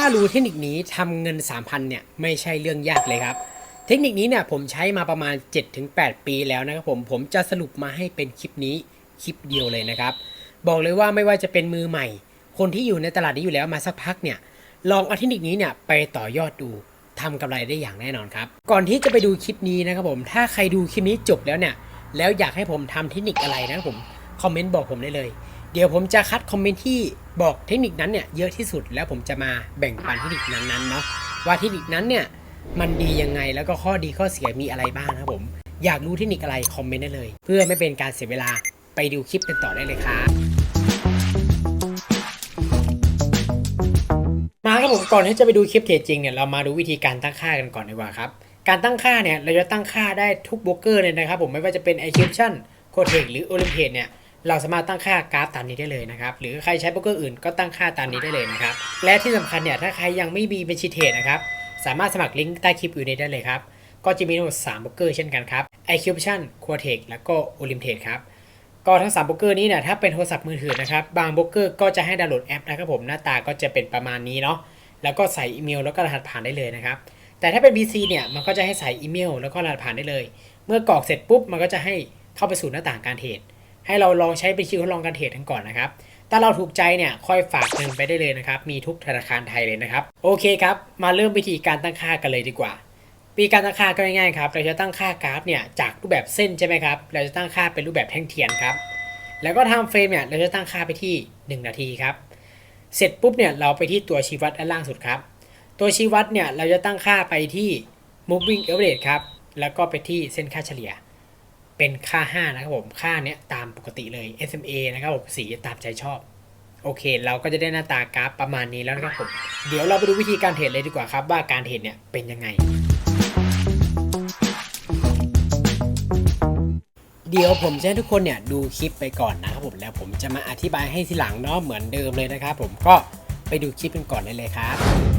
ารู้เทคนิคนี้ทำเงิน 3,000เนี่ยไม่ใช่เรื่องยากเลยครับ เทคนิคนี้เนี่ยผมใช้มาประมาณ 7-8 ปีแล้วนะครับผมผมจะสรุปมาให้เป็นคลิปนี้คลิปเดียวเลยนะครับ บอกเลยว่าไม่ว่าจะเป็นมือใหม่ คนที่อยู่ในตลาดนี้อยู่แล้วมาสักพักเนี่ยลองเอาเทคนิคนี้เนี่ยไปต่อยอดดูทำกำไรได้อย่างแน่นอนครับ ก่อนที่จะไปดูคลิปนี้นะครับผมถ้าใครดูคลิปนี้จบแล้วเนี่ยแล้วอยากให้ผมทำเทคนิคอะไรนะครับผมคอมเมนต์บอกผมได้เลย เดี๋ยวผมจะคัดคอมเมนต์ที่บอกเทคนิคนั้นเนี่ยเยอะที่สุดแล้วผมจะมาแบ่งปันเทคนิคนั้นๆเนาะว่าเทคนิคนั้นเนี่ยมันดียังไงแล้วก็ข้อดีข้อเสียมีอะไรบ้างนะครับผมอยากรู้เทคนิคอะไรคอมเมนต์ได้เลย เพื่อไม่เป็นการเสียเวลาไปดูคลิปกันต่อได้เลยครับมาครับผมก่อนที่จะไปดูคลิปเทรดจริงเนี่ยเรามาดูวิธีการตั้งค่ากันก่อนดีกว่าครับการตั้งค่าเนี่ยเราจะตั้งค่าได้ทุกโบรกเกอร์เลยนะครับผมไม่ว่าจะเป็น i c r i p t i o n c o t e c หรือ o l y m p i a d เนี่ย เราสามารถตั้งค่ากราฟตามนี้ได้เลยนะครับ หรือใครใช้โบรกเกอร์อื่นก็ตั้งค่าตามนี้ได้เลยนะครับ และที่สำคัญเนี่ยถ้าใครยังไม่มีบัญชีเทรดนะครับ สามารถสมัครลิงก์ใต้คลิปอยู่ในได้เลยครับ ก็จะมีทั้งหมด3โบรกเกอร์เช่นกันครับ i c r i p t i o n c o t e c แล้วก็ o l y m p i a d ครับ ก็ทั้ง3โบรกเกอร์นี้เนี่ยถ้าเป็นโทรศัพท์มือถือนะครับ บางโบรกเกอร์ก็จะให้ดาวน์โหลดแอปนะครับผมหน้าตาก็จะเป็นประมาณนี้เนาะ แล้วก็ใส่อีเมลแล้วก็รหัสผ่านได้เลยนะครับ แต่ถ้าเป็น PC เนี่ยมันก็จะให้ใส่อีเมล แล้วก็รหัสผ่านได้เลย เมื่อกรอกเสร็จปุ๊บมันก็จะให้เข้าไปสู่หน้าต่างการเทรด ให้เราลองใช้เป็นคิวทดลองการเทรดกันก่อนนะครับ ถ้าเราถูกใจเนี่ยค่อยฝากเงินไปได้เลยนะครับ มีทุกธนาคารไทยเลยนะครับ โอเคครับ มาเริ่มวิธีการตั้งค่ากันเลยดีกว่าปีการตั้งค่าก็ง่ายๆครับ เราจะตั้งค่ากราฟเนี่ยจากรูปแบบเส้นใช่ไหมครับ เราจะตั้งค่าเป็นรูปแบบแท่งเทียนครับ แล้วก็ทม์เฟรมเนี่ยเราจะตั้งค่าไปที่ 1 นาทีครับ เสร็จปุ๊บเนี่ยเราไปที่ตัวชี้วัดด้านล่างสุดครับ ตัวชี้วัดเนี่ยเราจะตั้งค่าไปที่ moving average ครับ แล้วก็ไปที่เส้นค่าเฉลี่ย เป็นค่า 5 นะครับผม ค่าเนี้ยตามปกติเลย SMA นะครับผมสีตามใจชอบ โอเค เราก็จะได้หน้าตากราฟประมาณนี้แล้วนะครับผม เดี๋ยวเราไปดูวิธีการเทรดเลยดีกว่าครับ ว่าการเทรดเนี่ยเป็นยังไงเดี๋ยวผมจะให้ทุกคนเนี่ยดูคลิปไปก่อนนะครับผมแล้วผมจะมาอธิบายให้ทีหลังเนาะเหมือนเดิมเลยนะครับผมก็ไปดูคลิปกันก่อนได้เลยครับ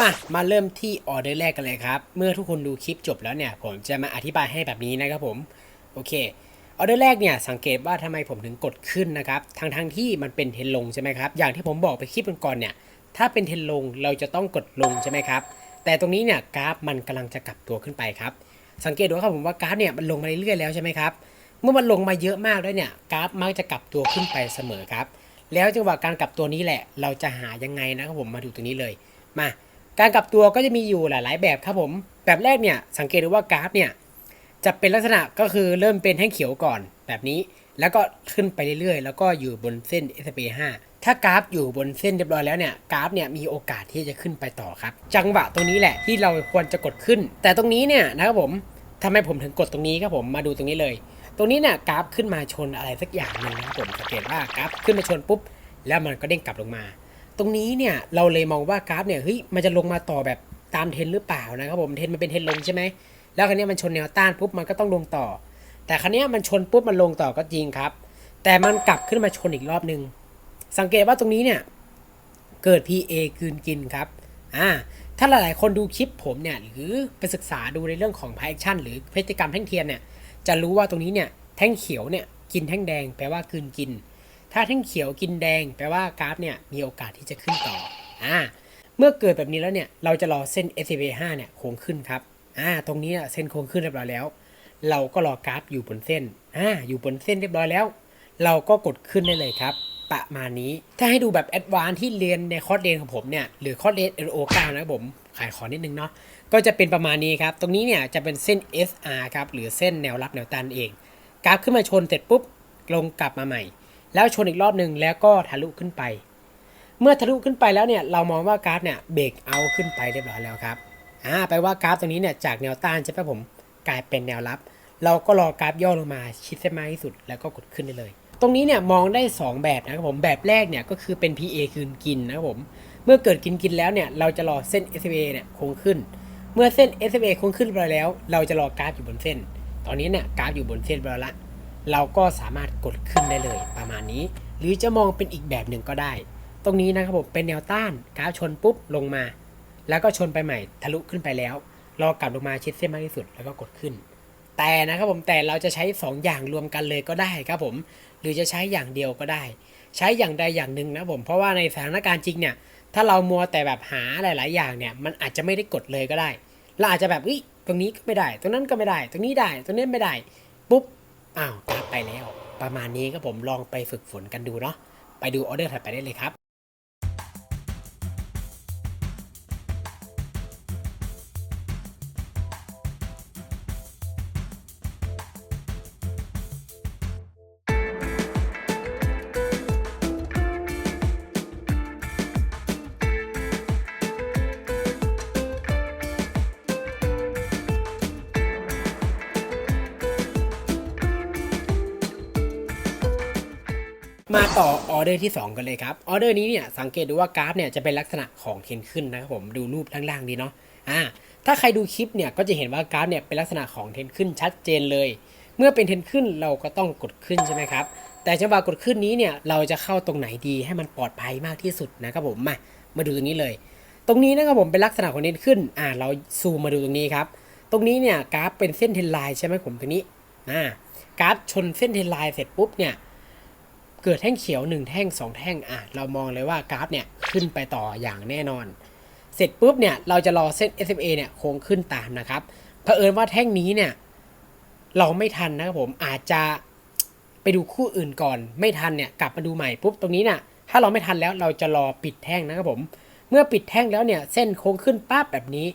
มา มาเริ่มที่ออเดอร์แรกกันเลยครับ เมื่อทุกคนดูคลิปจบแล้วเนี่ย ผมจะมาอธิบายให้แบบนี้นะครับผม โอเค ออเดอร์แรกเนี่ย สังเกตว่าทำไมผมถึงกดขึ้นนะครับ ทั้งทั้งที่มันเป็นเทรนลงใช่ไหมครับ อย่างที่ผมบอกไปคลิปก่อนๆเนี่ย ถ้าเป็นเทรนลงเราจะต้องกดลงใช่ไหมครับ แต่ตรงนี้เนี่ยกราฟมันกำลังจะกลับตัวขึ้นไปครับ สังเกตดูครับผมว่ากราฟเนี่ยมันลงมาเรื่อยๆแล้วใช่ไหมครับ เมื่อมันลงมาเยอะมากแล้วเนี่ยกราฟมักจะกลับตัวขึ้นไปเสมอครับ แล้วจังหวะการกลับตัวนี้แหละ เราจะหายังไงนะครับผมมาดูตรงนี้เลยมา การกลับตัวก็จะมีอยู่หลาย ๆ แบบครับผม แบบแรกเนี่ยสังเกตดูว่ากราฟเนี่ยจะเป็นลักษณะก็คือเริ่มเป็นแท่งเขียวก่อนแบบนี้ แล้วก็ขึ้นไปเรื่อย ๆ แล้วก็อยู่บนเส้น S&P 5 ถ้ากราฟอยู่บนเส้นเรียบร้อยแล้วเนี่ยกราฟเนี่ยมีโอกาสที่จะขึ้นไปต่อครับ จังหวะตรงนี้แหละที่เราควรจะกดขึ้น แต่ตรงนี้เนี่ยนะครับผมทำไมผมถึงกดตรงนี้ครับผมมาดูตรงนี้เลย ตรงนี้เนี่ยกราฟขึ้นมาชนอะไรสักอย่างหนึ่งนะครับผมสังเกตว่ากราฟขึ้นมาชนปุ๊บ แล้วมันก็เด้งกลับลงมา ตรงนี้เนี่ยเราเลยมองว่ากราฟเนี่ยเฮ้ยมันจะลงมาต่อแบบตามเทนหรือเปล่านะครับผมเทนมันเป็นเทนลงใช่ไหมแล้วครั้นี้มันชนแนวต้านปุ๊บมันก็ต้องลงต่อ แต่ครั้นี้มันชนปุ๊บมันลงต่อก็จริงครับ แต่มันกลับขึ้นมาชนอีกรอบหนึ่งสังเกตว่าตรงนี้เนี่ยเกิด PA คืนกินครับอ่าถ้าหลายๆ คนดูคลิปผมเนี่ยหรือไปศึกษาดูในเรื่องของ p พ a c t i o n หรือพฤติกรรมแท่งเทียนเนี่ยจะรู้ว่าตรงนี้เนี่ยแท่งเขียวเนี่ยกินแท่งแดงแปลว่าคืนกิน ถ้าแท่งเขียวกินแดง แปลว่ากราฟเนี่ยมีโอกาสที่จะขึ้นต่ออ่าเมื่อเกิดแบบนี้แล้วเนี่ยเราจะรอเส้น S V 5เนี่ยโค้งขึ้นครับอ่าตรงนี้เนี่ยเส้นโค้งขึ้นเรียบร้อยแล้ว เราก็รอกราฟอยู่บนเส้นอ่าอยู่บนเส้นเรียบร้อยแล้ว เราก็กดขึ้นได้เลยครับประมาณนี้ถ้าให้ดูแบบแอดวานที่เรียนในคอร์สเรียนของผมเนี่ยหรือคอร์สเรียน LO 9นะครับผมขายขอนิดนึงเนาะก็จะเป็นประมาณนี้ครับ ตรงนี้เนี่ยจะเป็นเส้น SR ครับหรือเส้นแนวรับแนวต้านเอง กราฟขึ้นมาชนเสร็จปุ๊บลงกลับมาใหม่ แล้วชนอีกรอบหนึ่งแล้วก็ทะลุขึ้นไป เมื่อทะลุขึ้นไปแล้วเนี่ยเรามองว่ากราฟเนี่ยเบรกเอาขึ้นไปเรียบร้อยแล้วครับอ่าแปลว่ากราฟตรงนี้เนี่ยจากแนวต้านใช่ไหมผมกลายเป็นแนวรับ เราก็รอกราฟย่อลงมาชิดเส้นมากที่สุดแล้วก็กดขึ้นได้เลย ตรงนี้เนี่ยมองได้ 2 แบบนะครับผมแบบแรกเนี่ยก็คือเป็น PA คืนกินนะครับผมเมื่อเกิดกินกินแล้วเนี่ยเราจะรอเส้น s a เนี่ยคงขึ้น เมื่อเส้น s a คงขึ้นไปแล้ว เราจะรอกราฟอยู่บนเส้น ตอนนี้เนี่ยกราฟอยู่บนเส้นไปแล้วละ เราก็สามารถกดขึ้นได้เลยประมาณนี้ หรือจะมองเป็นอีกแบบหนึ่งก็ได้ ตรงนี้นะครับผมเป็นแนวต้านกราฟชนปุ๊บลงมา แล้วก็ชนไปใหม่ทะลุขึ้นไปแล้วรอกลับลงมาชิดเส้นมากที่สุดแล้วก็กดขึ้น แต่นะครับผมแต่เราจะใช้ 2 อย่างรวมกันเลยก็ได้ครับผม หรือจะใช้อย่างเดียวก็ได้ ใช้อย่างใดอย่างหนึ่งนะผมเพราะว่าในสถานการณ์จริงเนี่ยถ้าเรามัวแต่แบบหาหลาย ๆ อย่างเนี่ยมันอาจจะไม่ได้กดเลยก็ได้เราอาจจะแบบเฮ้ยตรงนี้ก็ไม่ได้ ตรงนั้นก็ไม่ได้ ตรงนี้ได้ ตรงนี้ไม่ได้ ปุ๊บ อ้าวตาไปแล้ว ประมาณนี้ก็ผมลองไปฝึกฝนกันดูเนาะไปดูออเดอร์ถัดไปได้เลยครับ มาต่อออเดอร์ที่ 2 กันเลยครับออเดอร์นี้เนี่ยสังเกตดูว่ากราฟเนี่ยจะเป็นลักษณะของเทนขึ้นนะครับผมดูรูปล่างๆดีเนาะอ่าถ้าใครดูคลิปเนี่ยก็จะเห็นว่ากราฟเนี่ยเป็นลักษณะของเทนขึ้นชัดเจนเลย เมื่อเป็นเทนขึ้นเราก็ต้องกดขึ้นใช่ไหมครับแต่จังหวะกดขึ้นนี้เนี่ยเราจะเข้าตรงไหนดีให้มันปลอดภัยมากที่สุดนะครับผมมามาดูตรงนี้เลย ตรงนี้นะครับผมเป็นลักษณะของเทนขึ้นอ่าเราซูมมาดูตรงนี้ครับตรงนี้เนี่ยกราฟเป็นเส้นเทนไลน์ใช่ไหมผมตรงนี้อ่ากราฟชนเส้นเทนไลน์เสร็จปุ๊บเนี่ย เกิดแท่งเขียว 1 แท่ง 2 แท่งอะเรามองเลยว่ากราฟเนี่ยขึ้นไปต่ออย่างแน่นอน เสร็จปุ๊บเนี่ยเราจะรอเส้น SMA เนี่ยโค้งขึ้นตามนะครับเผอิญว่าแท่งนี้เนี่ยเราไม่ทันนะครับผมอาจจะไปดูคู่อื่นก่อน ไม่ทันเนี่ยกลับมาดูใหม่ปุ๊บตรงนี้เนี่ยถ้าเราไม่ทันแล้วเราจะรอปิดแท่งนะครับผม เมื่อปิดแท่งแล้วเนี่ยเส้นโค้งขึ้นปั๊บแบบนี้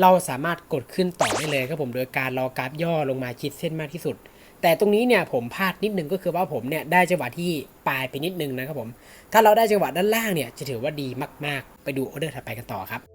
เราสามารถกดขึ้นต่อได้เลยครับผมโดยการรอกราฟย่อลงมาชิดเส้นมากที่สุด แต่ตรงนี้เนี่ยผมพลาดนิดนึงก็คือว่าผมเนี่ยได้จังหวะที่ปลายไปนิดนึงนะครับผม ถ้าเราได้จังหวะด้านล่างเนี่ยจะถือว่าดีมาก ๆ ไปดูออเดอร์ถัดไปกันต่อครับ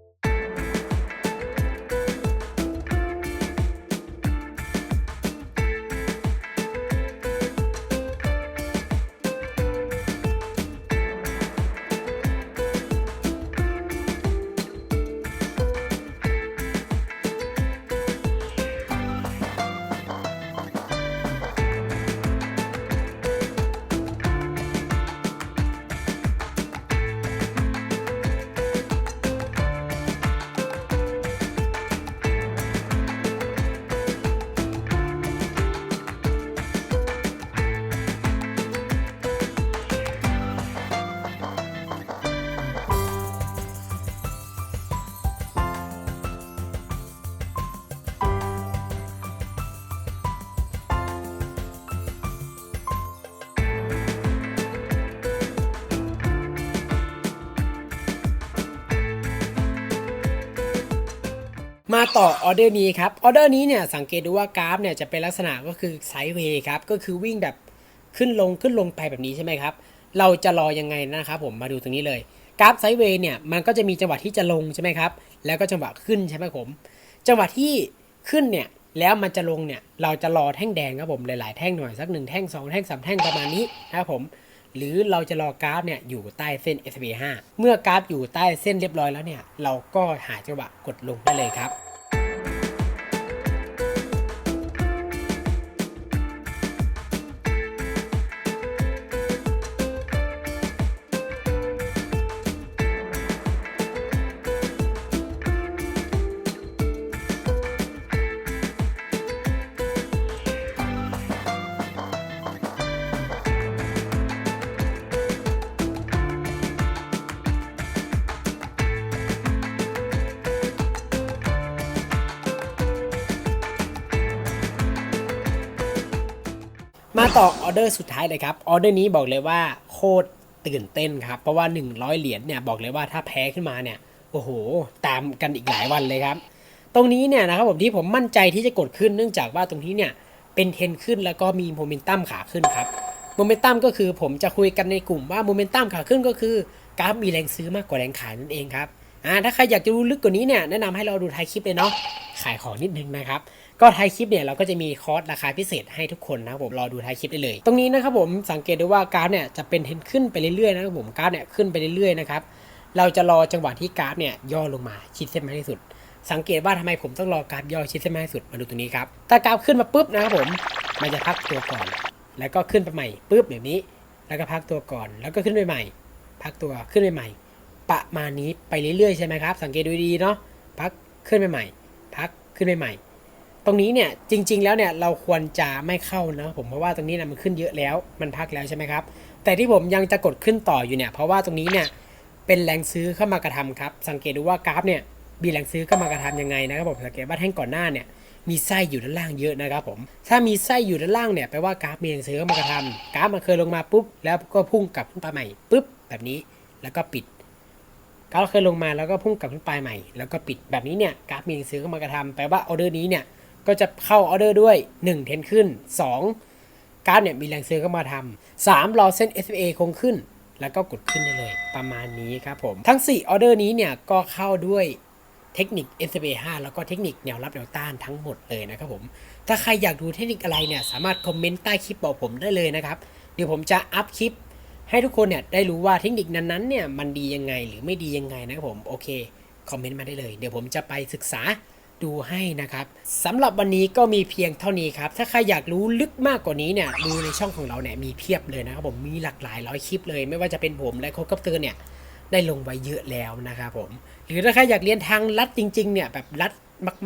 มาต่อออเดอร์นี้ครับออเดอร์นี้เนี่ยสังเกตดูว่ากราฟเนี่ยจะเป็นลักษณะก็คือไซด์เวย์ครับก็คือวิ่งแบบขึ้นลงขึ้นลงไปแบบนี้ใช่ไหมครับ เราจะรอยังไงนะครับผมมาดูตรงนี้เลยกราฟไซด์เวย์เนี่ยมันก็จะมีจังหวะที่จะลงใช่ไหมครับแล้วก็จังหวะขึ้นใช่ไหมผม จังหวะที่ขึ้นเนี่ยแล้วมันจะลงเนี่ยเราจะรอแท่งแดงครับผมหลายๆแท่งหน่อยสักหนึ่งแท่งสองแท่งสามแท่งประมาณนี้นะครับผม หรือเราจะรอกราฟเนี่ยอยู่ใต้เส้น SMA 5 เมื่อกราฟอยู่ใต้เส้นเรียบร้อยแล้วเนี่ย เราก็หาจังหวะกดลงได้เลยครับ ต่อออเดอร์สุดท้ายเลยครับ ออเดอร์นี้บอกเลยว่าโคตรตื่นเต้นครับ เพราะว่า 100 เหรียญเนี่ยบอกเลยว่าถ้าแพ้ขึ้นมาเนี่ย โอ้โห ตามกันอีกหลายวันเลยครับ ตรงนี้เนี่ยนะครับผมที่ผมมั่นใจที่จะกดขึ้นเนื่องจากว่าตรงนี้เนี่ยเป็นเทรนขึ้นแล้วก็มีโมเมนตัมขาขึ้นครับ โมเมนตัมก็คือผมจะคุยกันในกลุ่มว่าโมเมนตัมขาขึ้นก็คือ กราฟมีแรงซื้อมากกว่าแรงขายนั่นเองครับ อ่าถ้าใครอยากจะรู้ลึกกว่านี้เนี่ยแนะนำให้เราดูท้ายคลิปเลยเนาะขายของนิดนึงนะครับก็ท้ายคลิปเนี่ยเราก็จะมีคอร์สราคาพิเศษให้ทุกคนนะครับผมรอดูท้ายคลิปได้เลย ตรงนี้นะครับผมสังเกตดูว่ากราฟเนี่ยจะเป็นเทรนขึ้นไปเรื่อยๆนะครับผมกราฟเนี่ยขึ้นไปเรื่อยๆนะครับเราจะรอจังหวะที่กราฟเนี่ยย่อลงมาชิดเส้นมากที่สุด สังเกตว่าทำไมผมต้องรอกราฟย่อชิดเส้นมากที่สุดมาดูตรงนี้ครับถ้ากราฟขึ้นมาปุ๊บนะครับผมมันจะพักตัวก่อน แล้วก็ขึ้นไปใหม่ปุ๊บแบบนี้ แล้วก็พักตัวก่อน แล้วก็ขึ้นไปใหม่ พักตัวขึ้นไปใหม่ ประมาณนี้ไปเรื่อยๆใช่ไหมครับ สังเกตดูดีเนาะพักขึ้นไปใหม่ พักขึ้นไปใหม่ ตรงนี้เนี่ยจริง ๆ แล้วเนี่ยเราควรจะไม่เข้านะผมเพราะว่าตรงนี้นะมันขึ้นเยอะแล้วมันพักแล้วใช่ไหมครับ แต่ที่ผมยังจะกดขึ้นต่ออยู่เนี่ยเพราะว่าตรงนี้เนี่ยเป็นแรงซื้อเข้ามากระทำครับ สังเกตดูว่ากราฟเนี่ยมีแรงซื้อเข้ามากระทำยังไงนะครับผมสังเกตว่าแท่งก่อนหน้าเนี่ยมีไส้อยู่ด้านล่างเยอะนะครับผม ถ้ามีไส้อยู่ด้านล่างเนี่ยแปลว่ากราฟมีแรงซื้อเข้ามากระทำกราฟมันเคยลงมาปุ๊บแล้วก็พุ่งกลับขึ้นไปใหม่ปุ๊บแบบนี้แล้วก็ปิด กราฟเคยลงมาแล้วก็พุ่งกลับขึ้นไปใหม่ แล้วก็ปิดแบบนี้เนี่ยกราฟมีหนังสือเข้ามากระทำแปลว่าออเดอร์นี้เนี่ยก็จะเข้าออเดอร์ด้วย 1 เทนขึ้น 2 กราฟเนี่ยมีแรงซื้อเข้ามาทำสามรอเส้น SMA คงขึ้น แล้วก็กดขึ้นได้เลย ประมาณนี้ครับผม ทั้ง 4 ออเดอร์นี้เนี่ยก็เข้าด้วยเทคนิค SMA 5แล้วก็เทคนิคแนวรับแนวต้านทั้งหมดเลยนะครับผม ถ้าใครอยากดูเทคนิคอะไรเนี่ยสามารถคอมเมนต์ใต้คลิปบอกผมได้เลยนะครับ เดี๋ยวผมจะอัพคลิป ให้ทุกคนเนี่ยได้รู้ว่าเทคนิคนั้นๆเนี่ยมันดียังไงหรือไม่ดียังไงนะครับผมโอเคคอมเมนต์มาได้เลย เดี๋ยวผมจะไปศึกษาดูให้นะครับสำหรับวันนี้ก็มีเพียงเท่านี้ครับ ถ้าใครอยากรู้ลึกมากกว่านี้เนี่ยดูในช่องของเราเนี่ยมีเพียบเลยนะครับผมมีหลากหลายร้อยคลิปเลย ไม่ว่าจะเป็นผมและโคกับเตือร์เนี่ยได้ลงไว้เยอะแล้วนะครับผม หรือถ้าใครอยากเรียนทางลัดจริงๆเนี่ยแบบลัด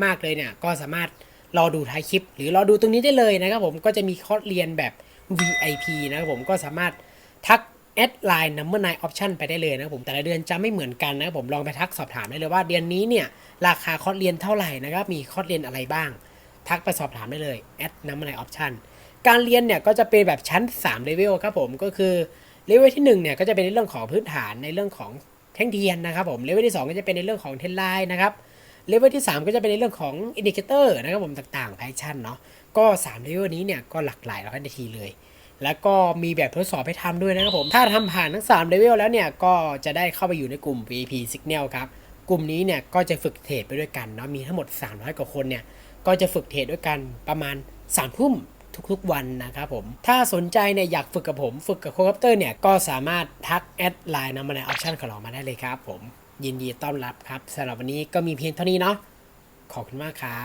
มากๆเลยเนี่ยก็สามารถรอดูท้ายคลิป หรือรอดูตรงนี้ได้เลยนะครับผมก็จะมีคอร์สเรียนแบบ VIP นะครับผมก็สามารถทัก แอดไลน์ number nine option ไปได้เลยนะครับผมแต่ละเดือนจะไม่เหมือนกันนะครับผมลองไปทักสอบถามได้เลยว่าเดือนนี้เนี่ยราคาคอร์สเรียนเท่าไหร่นะครับมีคอร์สเรียนอะไรบ้าง ทักไปสอบถามได้เลยแอด number nine option การเรียนเนี่ยก็จะเป็นแบบชั้น3 level ครับผมก็คือเลเวลที่1เนี่ยก็จะเป็นในเรื่องของพื้นฐานในเรื่องของแท่งเทียนนะครับผมเลเวลที่ 2 ก็จะเป็นในเรื่องของเทนไลน์นะครับเลเวลที่ 3 ก็จะเป็นในเรื่องของอินดิเคเตอร์นะครับผมต่างๆแพชชั่นเนาะก็3เลเวลนี้เนี่ยก็หลากหลายร้อยนาทีเลย แล้วก็มีแบบทดสอบให้ทำด้วยนะครับผม ถ้าทำผ่านทั้ง3เลเวลแล้วเนี่ย ก็จะได้เข้าไปอยู่ในกลุ่ม VIP Signal ครับ กลุ่มนี้เนี่ยก็จะฝึกเทรดไปด้วยกันเนาะ มีทั้งหมด 300 กว่าคนเนี่ย ก็จะฝึกเทรดด้วยกันประมาณ3ทุ่มทุกๆวันนะครับผม ถ้าสนใจเนี่ยอยากฝึกกับผม ฝึกกับโคคัปเตอร์เนี่ย ก็สามารถทักแอดไลน์นำมาในออปชันของเรามาได้เลยครับผม ยินดีต้อนรับครับสำหรับวันนี้ก็มีเพียงเท่านี้เนาะ ขอบคุณมากครับ